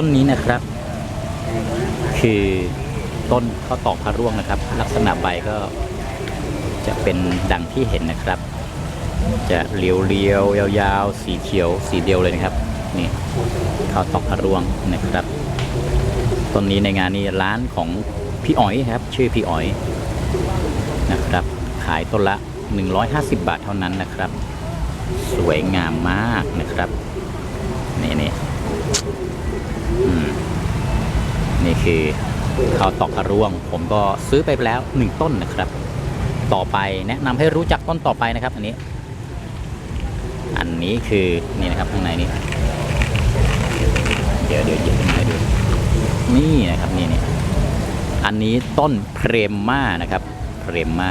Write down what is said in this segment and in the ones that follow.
ต้นนี้นะครับ คือต้นข้าวตอกพระร่วงนะครับ ลักษณะใบก็จะเป็นดังที่เห็นนะครับ จะเรียวเรียวๆยาวๆ สีเขียวสีเดียวเลยนะครับ นี่ข้าวตอกพระร่วงนะครับ ต้นนี้ในงานนี้ร้านของพี่อ๋อยครับ ชื่อพี่อ๋อยนะครับ ขายต้นละ 150 บาทเท่านั้นนะครับ สวยงามมากนะครับนี่นี่ นี่คือข้าวตอกพระร่วง ผมก็ซื้อไปแล้วหนึ่งต้นนะครับ ต่อไปแนะนำให้รู้จักต้นต่อไปนะครับ อันนี้ อันนี้คือนี่นะครับข้างในนี้ เดี๋ยวเดี๋ยวหยิบขึ้นมาดูนี่นะครับนี่นี่อันนี้ต้นเพรมมานะครับเพรมมา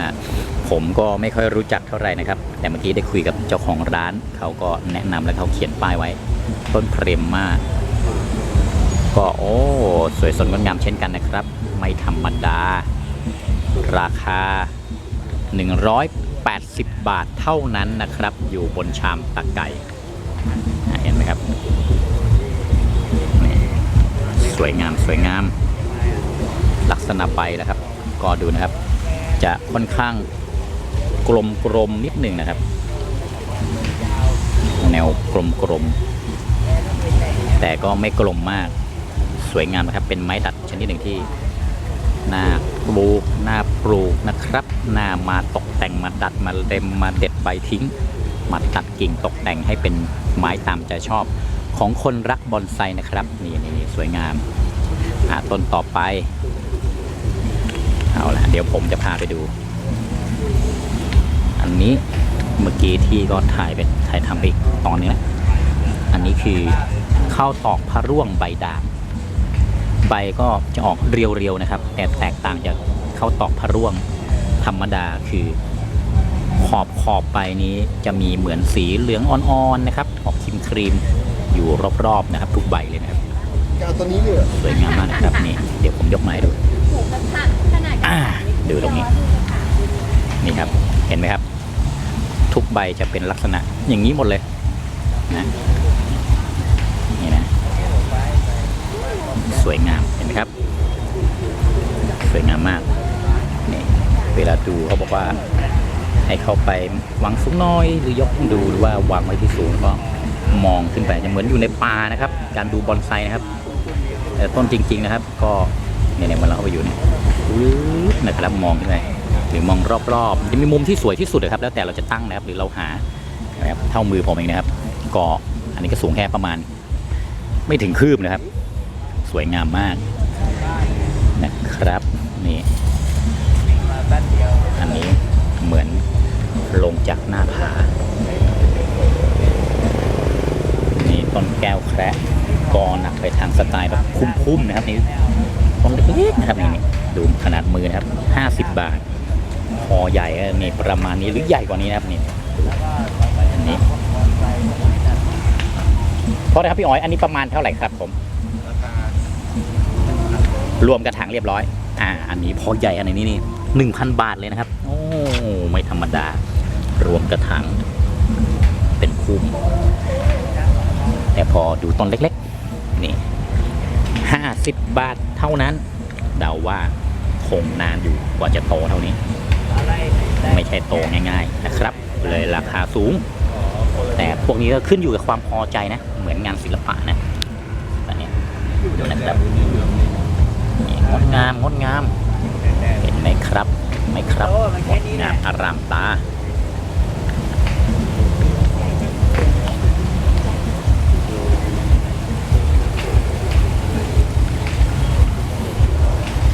ผมก็ไม่ค่อยรู้จักเท่าไหร่นะครับ แต่เมื่อกี้ได้คุยกับเจ้าของร้าน เขาก็แนะนำและเขาเขียนป้ายไว้ ต้นเพรมมา ก็โอ้สวยสดงดงามเช่นกันนะครับ ไม่ธรรมดา ราคา 180 บาทเท่านั้นนะครับ อยู่บนชามตะไก่เห็นไหมครับสวยงามสวยงาม ลักษณะใบนะครับ ก็ดูนะครับ จะค่อนข้างกลมกลมๆนิดหนึ่งนะครับ แนวกลมกลมๆแต่ก็ไม่กลมมาก วยงามนะครับ เป็นไม้ดัดชนิดหนึ่งที่น่าปลูกน่าปลูกนะครับน่ามาตกแต่งมาดัดมาเล็มมาเด็ดใบทิ้ง มาตัดกิ่งตกแต่งให้เป็นไม้ตามใจชอบ ของคนรักบอนไซนะครับนี่นี่นี่สวยงามอ่าต้นต่อไปเอาละเดี๋ยวผมจะพาไปดู อันนี้เมื่อกี้ที่ก็ถ่ายไปถ่ายทำไปอีกตอนนึงนะอันนี้คือข้าวตอกพระร่วงใบด่าง ใบก็จะออกเรียวๆนะครับ แต่แตกต่างจากข้าวตอกพะร่วงธรรมดาคือขอบขอบใบนี้จะมีเหมือนสีเหลืองอ่อนๆนะครับออกครีมครีมๆอยู่รอบๆนะครับ ทุกใบเลยนะครับเอาตัวนี้เลยสวยงามมากนะครับนี่เดี๋ยวผมยกมาให้ดูดูตรงนี้ นี่ครับเห็นไหมครับ ทุกใบจะเป็นลักษณะอย่างนี้หมดเลยนะ ว่าให้เข้าไปวางสูงน้อยหรือยกดูหรือว่าวางไว้ที่สูงก็มองขึ้นไปจะเหมือนอยู่ในป่านะครับ การดูบอนไซนะครับแต่ต้นจริง ๆนะครับ ก็เนี่ยเนี่ยเวลาเข้าไปอยู่เนี่ยนะครับมองขึ้นไปหรือมองรอบๆจะมีมุมที่สวยที่สุดนะครับ แล้วแต่เราจะตั้งนะครับ หรือเราหานะครับเท่ามือผมเองนะครับ ก็อันนี้ก็สูงแค่ประมาณ ไม่ถึงคืบนะครับ สวยงามมากนะครับนี่ เหมือนลงจากหน้าผา นี่ต้นแก้วแคระกอหนักไปทางสไตล์แบบคุ้มๆนะครับนี่ต้นเล็กๆนะครับนี่ดูขนาดมือนะครับ 50 บาทพอใหญ่ก็นี่ประมาณนี้หรือใหญ่กว่านี้นะครับนี่อันนี้เพราะนะครับพี่อ๋อยอันนี้ประมาณเท่าไหร่ครับผม รวมกระถางเรียบร้อย อ่า อันนี้พอใหญ่อันนี้นี่ หนึ่งพันบาทเลยนะครับ โอ้ ไม่ธรรมดา รวมกระถางเป็นคุ้ม แต่พอดูต้นเล็กๆ นี่ห้าสิบบาทเท่านั้น เดาว่าคงนานอยู่กว่าจะโตเท่านี้ ไม่ใช่โตง่าย ๆ นะครับ เลยราคาสูง แต่พวกนี้ก็ขึ้นอยู่กับความพอใจนะ เหมือนงานศิลปะนะอันเนี้ยดูนะครับนี่งดงามงดงามเห็นไหม ครับเห็นไหมครับงดงามอารามตา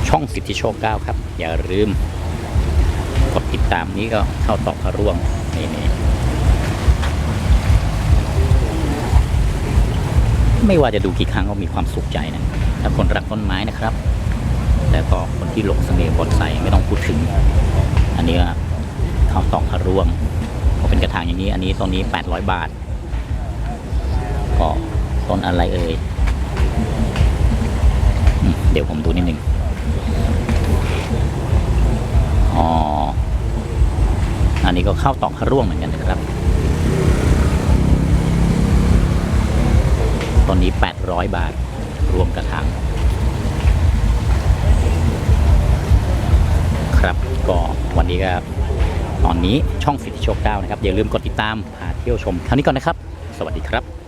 ช่องสิทธิโชคเก้าครับ อย่าลืมกดติดตามนี้ก็เข้าตอกพระร่วง นี่นี่ไม่ว่าจะดูกี่ครั้งก็มีความสุขใจนะถ้าคนรักต้นไม้นะครับ แล้วก็คนที่หลงเสน่ห์บอนไซไม่ต้องพูดถึง อันนี้ก็เข้าตอกพระร่วงก็เป็นกระถางอย่างนี้ อันนี้ต้นนี้ 800 บาท ก็ต้นอะไรเอ่ยเดี๋ยวผมดูนิดนึงอ๋ออันนี้ก็เข้าตอกพระร่วงเหมือนกันนะครับตอนนี้ 800 บาท รวมกระถาง ครับก็วันนี้ก็ตอนนี้ช่องสิทธิโชคเก้านะครับอย่าลืมกดติดตามหาเที่ยวชมคราวนี้ก่อนนะครับ สวัสดีครับ